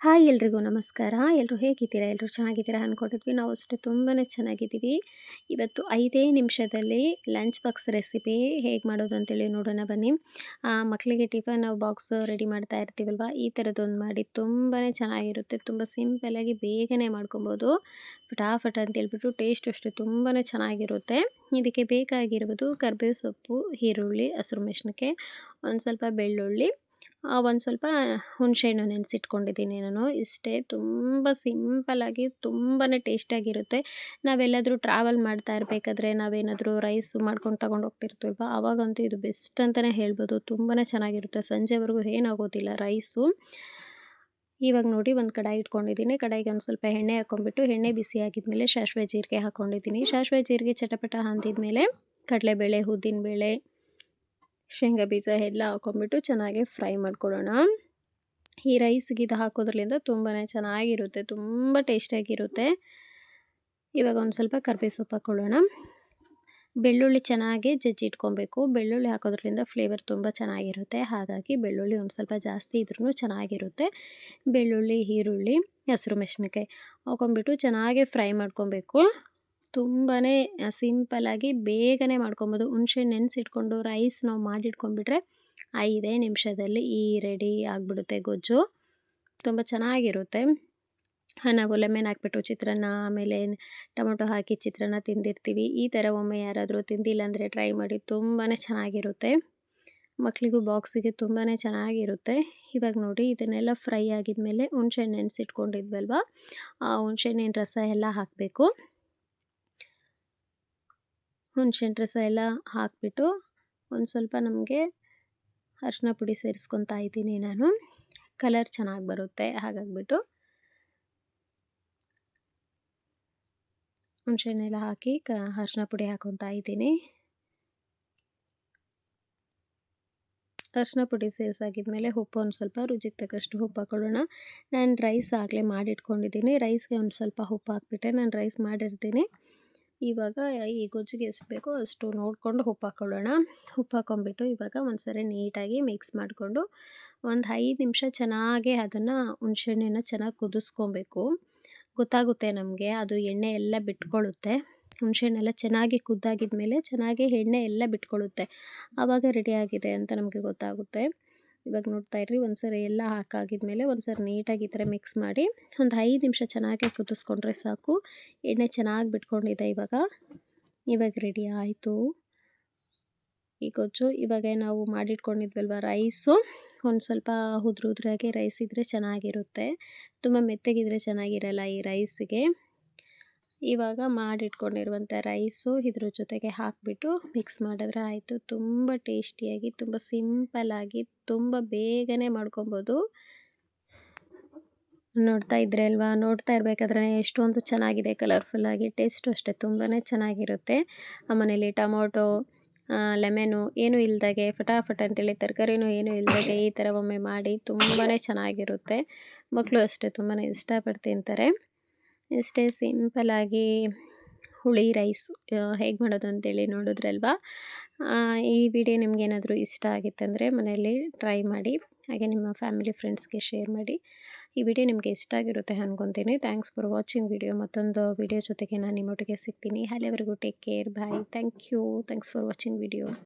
Hi ಎಲ್ರಿಗೂ ನಮಸ್ಕಾರ. ಎಲ್ಲರೂ ಹೇಗಿದ್ದೀರಾ? ಎಲ್ಲರೂ ಚೆನ್ನಾಗಿದ್ದೀರಾ ಅಂದ್ಕೊಂಡಿದ್ವಿ ನಾವು ಅಷ್ಟೇ ತುಂಬಾ ಚೆನ್ನಾಗಿದ್ದೀವಿ. ಇವತ್ತು ಐದೇ ನಿಮಿಷದಲ್ಲಿ ಲಂಚ್ ಬಾಕ್ಸ್ ರೆಸಿಪಿ ಹೇಗೆ ಮಾಡೋದು ಅಂತೇಳಿ ನೋಡೋಣ ಬನ್ನಿ. ಮಕ್ಕಳಿಗೆ ಟಿಫನ್ ಬಾಕ್ಸ್ ರೆಡಿ ಮಾಡ್ತಾ ಇರ್ತೀವಲ್ವ? ಈ ಥರದ್ದೊಂದು ಮಾಡಿ ತುಂಬಾ ಚೆನ್ನಾಗಿರುತ್ತೆ. ತುಂಬ ಸಿಂಪಲಾಗಿ ಬೇಗನೆ ಮಾಡ್ಕೊಬೋದು. ಫಟಾಫಟ ಅಂತೇಳ್ಬಿಟ್ಟು ಟೇಸ್ಟ್ ಅಷ್ಟೇ ತುಂಬಾ ಚೆನ್ನಾಗಿರುತ್ತೆ. ಇದಕ್ಕೆ ಬೇಕಾಗಿರ್ಬೋದು ಕರ್ಬೇವು ಸೊಪ್ಪು, ಈರುಳ್ಳಿ, ಹಸಿರು ಮೆಣಸಿನ್ಕಾಯಿ, ಒಂದು ಸ್ವಲ್ಪ ಬೆಳ್ಳುಳ್ಳಿ ಒಂದು ಸ್ವಲ್ಪ ಹುಣಸೆಹಣ್ಣು ನೆನೆಸಿಟ್ಕೊಂಡಿದ್ದೀನಿ ನಾನು. ಇಷ್ಟೇ ತುಂಬ ಸಿಂಪಲ್ಲಾಗಿ ತುಂಬಾ ಟೇಸ್ಟಿಯಾಗಿರುತ್ತೆ ನಾವೆಲ್ಲಾದರೂ ಟ್ರಾವೆಲ್ ಮಾಡ್ತಾ ಇರಬೇಕಾದ್ರೆ ನಾವೇನಾದರೂ ರೈಸು ಮಾಡ್ಕೊಂಡು ತಗೊಂಡು ಹೋಗ್ತಿರ್ತೀವಲ್ವ? ಆವಾಗಂತೂ ಇದು ಬೆಸ್ಟ್ ಅಂತಲೇ ಹೇಳ್ಬೋದು. ತುಂಬಾ ಚೆನ್ನಾಗಿರುತ್ತೆ. ಸಂಜೆವರೆಗೂ ಏನಾಗೋದಿಲ್ಲ ರೈಸು ಇವಾಗ ನೋಡಿ ಒಂದು ಕಡಾಯಿ ಇಟ್ಕೊಂಡಿದ್ದೀನಿ. ಕಡಾಯಿಗೆ ಒಂದು ಸ್ವಲ್ಪ ಎಣ್ಣೆ ಹಾಕ್ಕೊಂಡ್ಬಿಟ್ಟು ಎಣ್ಣೆ ಬಿಸಿ ಆಗಿದ್ಮೇಲೆ ಸಾಸಿವೆ ಜೀರಿಗೆ ಹಾಕ್ಕೊಂಡಿದ್ದೀನಿ ಸಾಸಿವೆ ಜೀರಿಗೆ ಚಟಪಟ ಅಂದಿದ್ಮೇಲೆ ಕಡಲೆಬೇಳೆ, ಉದ್ದಿನಬೇಳೆ ಶೇಂಗಾ ಬೀಜ ಎಲ್ಲ ಹಾಕೊಂಡ್ಬಿಟ್ಟು ಚೆನ್ನಾಗಿ ಫ್ರೈ ಮಾಡ್ಕೊಳ್ಳೋಣ. ಈ ರೈಸ್ ಇದು ಹಾಕೋದ್ರಿಂದ ತುಂಬಾ ಚೆನ್ನಾಗಿರುತ್ತೆ, ತುಂಬ ಟೇಸ್ಟಿಯಾಗಿರುತ್ತೆ. ಇವಾಗ ಒಂದು ಸ್ವಲ್ಪ ಕರ್ಬೇವು ಸೊಪ್ಪು ಹಾಕ್ಕೊಳ್ಳೋಣ ಬೆಳ್ಳುಳ್ಳಿ ಚೆನ್ನಾಗಿ ಜಜ್ಜಿ ಇಟ್ಕೊಬೇಕು ಬೆಳ್ಳುಳ್ಳಿ ಹಾಕೋದ್ರಿಂದ ಫ್ಲೇವರ್ ತುಂಬ ಚೆನ್ನಾಗಿರುತ್ತೆ. ಹಾಗಾಗಿ ಬೆಳ್ಳುಳ್ಳಿ ಒಂದು ಸ್ವಲ್ಪ ಜಾಸ್ತಿ ಇದ್ರೂ ಚೆನ್ನಾಗಿರುತ್ತೆ. ಬೆಳ್ಳುಳ್ಳಿ, ಈರುಳ್ಳಿ, ಹಸಿರು ಮೆಣಸಿನ್ಕಾಯಿ ಹಾಕೊಂಡ್ಬಿಟ್ಟು ಚೆನ್ನಾಗಿ ಫ್ರೈ ಮಾಡ್ಕೊಬೇಕು. ತುಂಬಾ ಸಿಂಪಲ್ಲಾಗಿ ಬೇಗನೆ ಮಾಡ್ಕೊಬೋದು. ಹುಣ್ಸೆ ನೆನೆಸಿಟ್ಕೊಂಡು ರೈಸ್ ನಾವು ಮಾಡಿಟ್ಕೊಂಡ್ಬಿಟ್ರೆ ಐದೇ ನಿಮಿಷದಲ್ಲಿ ಈ ರೆಡಿ ಆಗಿಬಿಡುತ್ತೆ ಗೊಜ್ಜು. ತುಂಬ ಚೆನ್ನಾಗಿರುತ್ತೆ. ನಾವು ಲೆಮೆನ್ ಹಾಕ್ಬಿಟ್ಟು ಚಿತ್ರಾನ್ನ, ಆಮೇಲೆ ಟೊಮೊಟೊ ಹಾಕಿ ಚಿತ್ರಾನ್ನ ತಿಂದಿರ್ತೀವಿ. ಈ ಥರ ಒಮ್ಮೆ ಯಾರಾದರೂ ತಿಂದಿಲ್ಲ ಅಂದರೆ ಟ್ರೈ ಮಾಡಿ ತುಂಬಾ ಚೆನ್ನಾಗಿರುತ್ತೆ. ಮಕ್ಕಳಿಗೂ ಬಾಕ್ಸಿಗೆ ತುಂಬಾ ಚೆನ್ನಾಗಿರುತ್ತೆ. ಇವಾಗ ನೋಡಿ, ಇದನ್ನೆಲ್ಲ ಫ್ರೈ ಆಗಿದ್ಮೇಲೆ ಹುಣ್ಸೆಹಣ್ಣು ನೆನೆಸಿಟ್ಕೊಂಡಿದ್ವಲ್ವ? ಆ ಹುಣ್ಸೆಹಣ್ಣಿನ ರಸ ಎಲ್ಲ ಹಾಕಬೇಕು. ಹುಣ್ಸೆಹಣ್ಣು ರಸ ಎಲ್ಲ ಹಾಕಿಬಿಟ್ಟು ಒಂದು ಸ್ವಲ್ಪ ನಮಗೆ ಅರಿಶಿನ ಪುಡಿ ಸೇರಿಸ್ಕೊತಾ ಇದ್ದೀನಿ ನಾನು. ಕಲರ್ ಚೆನ್ನಾಗಿ ಬರುತ್ತೆ ಹಾಗಾಗ್ಬಿಟ್ಟು. ಹುಣ್ಸೆಹಣ್ಣೆಲ್ಲ ಹಾಕಿ ಕ ಅರಿಶಿನ ಪುಡಿ ಹಾಕೊತಾ ಇದ್ದೀನಿ. ಅರಿಶಿನ ಪುಡಿ ಸೇರಿಸಾಗಿದ್ಮೇಲೆ ಉಪ್ಪು ಒಂದು ಸ್ವಲ್ಪ ರುಚಿಗೆ ತಕ್ಕಷ್ಟು ಉಪ್ಪು ಹಾಕೊಳ್ಳೋಣ. ನಾನು ರೈಸ್ ಆಗಲೇ ಮಾಡಿಟ್ಕೊಂಡಿದ್ದೀನಿ. ರೈಸ್ಗೆ ಒಂದು ಸ್ವಲ್ಪ ಉಪ್ಪು ಹಾಕ್ಬಿಟ್ಟೆ. ನಾನು ರೈಸ್ ಮಾಡಿರ್ತೀನಿ. ಇವಾಗ ಈ ಗೊಜ್ಜಿಗೆ ಎಷ್ಟು ಬೇಕೋ ಅಷ್ಟು ನೋಡಿಕೊಂಡು ಉಪ್ಪು ಹಾಕ್ಕೊಳ್ಳೋಣ ಉಪ್ಪು ಹಾಕೊಂಬಿಟ್ಟು ಇವಾಗ ಒಂದು ಸರಿ ನೀಟಾಗಿ ಮಿಕ್ಸ್ ಮಾಡಿಕೊಂಡು ಒಂದು ಐದು ನಿಮಿಷ ಚೆನ್ನಾಗಿ ಅದನ್ನು ಹುಣ್ಸೆಹಣ್ಣನ್ನು ಚೆನ್ನಾಗಿ ಕುದಿಸ್ಕೊಬೇಕು. ಗೊತ್ತಾಗುತ್ತೆ ನಮಗೆ, ಅದು ಎಣ್ಣೆ ಎಲ್ಲ ಬಿಟ್ಕೊಳ್ಳುತ್ತೆ. ಹುಣಸೆಹಣ್ಣೆಲ್ಲ ಚೆನ್ನಾಗಿ ಕುದ್ದಾಗಿದ ಮೇಲೆ ಚೆನ್ನಾಗಿ ಎಣ್ಣೆ ಎಲ್ಲ ಬಿಟ್ಕೊಳ್ಳುತ್ತೆ. ಆವಾಗ ರೆಡಿಯಾಗಿದೆ ಅಂತ ನಮಗೆ ಗೊತ್ತಾಗುತ್ತೆ. ಇವಾಗ ನೋಡ್ತಾ ಇರ್ರಿ ಒಂದ್ಸರಿ ಎಲ್ಲ ಹಾಕಾಗಿದ್ಮೇಲೆ ಒಂದ್ಸರಿ ನೀಟಾಗಿ ಈ ಥರ ಮಿಕ್ಸ್ ಮಾಡಿ ಒಂದು ಐದು ನಿಮಿಷ ಚೆನ್ನಾಗಿ ಕುದಿಸ್ಕೊಂಡ್ರೆ ಸಾಕು. ಎಣ್ಣೆ ಚೆನ್ನಾಗಿ ಬಿಟ್ಕೊಂಡಿದೆ ಇವಾಗ. ಇವಾಗ ರೆಡಿ ಆಯಿತು. ಈ ಗೊಜ್ಜು, ಇವಾಗ ನಾವು ಮಾಡಿಟ್ಕೊಂಡಿದ್ವಲ್ವ ರೈಸು ಒಂದು ಸ್ವಲ್ಪ ಉದ್ರ ಉದ್ರಾಗಿ ರೈಸ್ ಇದ್ದರೆ ಚೆನ್ನಾಗಿರುತ್ತೆ. ತುಂಬ ಮೆತ್ತಗಿದ್ರೆ ಚೆನ್ನಾಗಿರಲ್ಲ ಈ ರೈಸಿಗೆ ಇವಾಗ ಮಾಡಿಟ್ಕೊಂಡಿರುವಂಥ ರೈಸು ಇದ್ರ ಜೊತೆಗೆ ಹಾಕಿಬಿಟ್ಟು ಮಿಕ್ಸ್ ಮಾಡಿದ್ರೆ ಆಯಿತು. ತುಂಬ ಟೇಸ್ಟಿಯಾಗಿ, ತುಂಬ ಸಿಂಪಲ್ಲಾಗಿ, ತುಂಬ ಬೇಗನೆ ಮಾಡ್ಕೊಬೋದು. ನೋಡ್ತಾ ಇದ್ರೆ ಅಲ್ವಾ? ನೋಡ್ತಾ ಇರಬೇಕಾದ್ರೆ ಎಷ್ಟೊಂದು ಚೆನ್ನಾಗಿದೆ ಕಲರ್ಫುಲ್ಲಾಗಿ ಟೇಸ್ಟು ಅಷ್ಟೇ ತುಂಬಾ ಚೆನ್ನಾಗಿರುತ್ತೆ. ಮನೇಲಿ ಟೊಮೊಟೊ ಲೆಮೆನು ಏನು ಇಲ್ದಾಗೆ, ಫಟಾಫಟ್ ಅಂತೇಳಿ ತರಕಾರಿನೂ ಏನು ಇಲ್ದಾಗೆ ಈ ಥರ ಒಮ್ಮೆ ಮಾಡಿ ತುಂಬಾ ಚೆನ್ನಾಗಿರುತ್ತೆ. ಮಕ್ಕಳು ಅಷ್ಟೇ ತುಂಬಾ ಇಷ್ಟಪಟ್ಟು ತಿಂತಾರೆ ಇಷ್ಟೇ ಸಿಂಪಲಾಗಿ ಹುಳಿ ರೈಸ್ ಹೇಗೆ ಮಾಡೋದು ಅಂತೇಳಿ ನೋಡಿದ್ರಲ್ವಾ? ಈ ವಿಡಿಯೋ ನಿಮಗೇನಾದರೂ ಇಷ್ಟ ಆಗಿತ್ತಂದರೆ ಮನೆಯಲ್ಲಿ ಟ್ರೈ ಮಾಡಿ, ಹಾಗೆ ನಿಮ್ಮ ಫ್ಯಾಮಿಲಿ ಫ್ರೆಂಡ್ಸ್ಗೆ ಶೇರ್ ಮಾಡಿ. ಈ ವಿಡಿಯೋ ನಿಮಗೆ ಇಷ್ಟ ಆಗಿರುತ್ತೆ ಅನ್ಕೊತೀನಿ. Thanks for watching video. ಮತ್ತೊಂದು ವಿಡಿಯೋ ಜೊತೆಗೆ ನಾನು ನಿಮ್ಮೊಟ್ಟಿಗೆ ಸಿಗ್ತೀನಿ. ಅಲ್ಲಿವರೆಗೂ take care. Bye. Thank you. Thanks for watching video.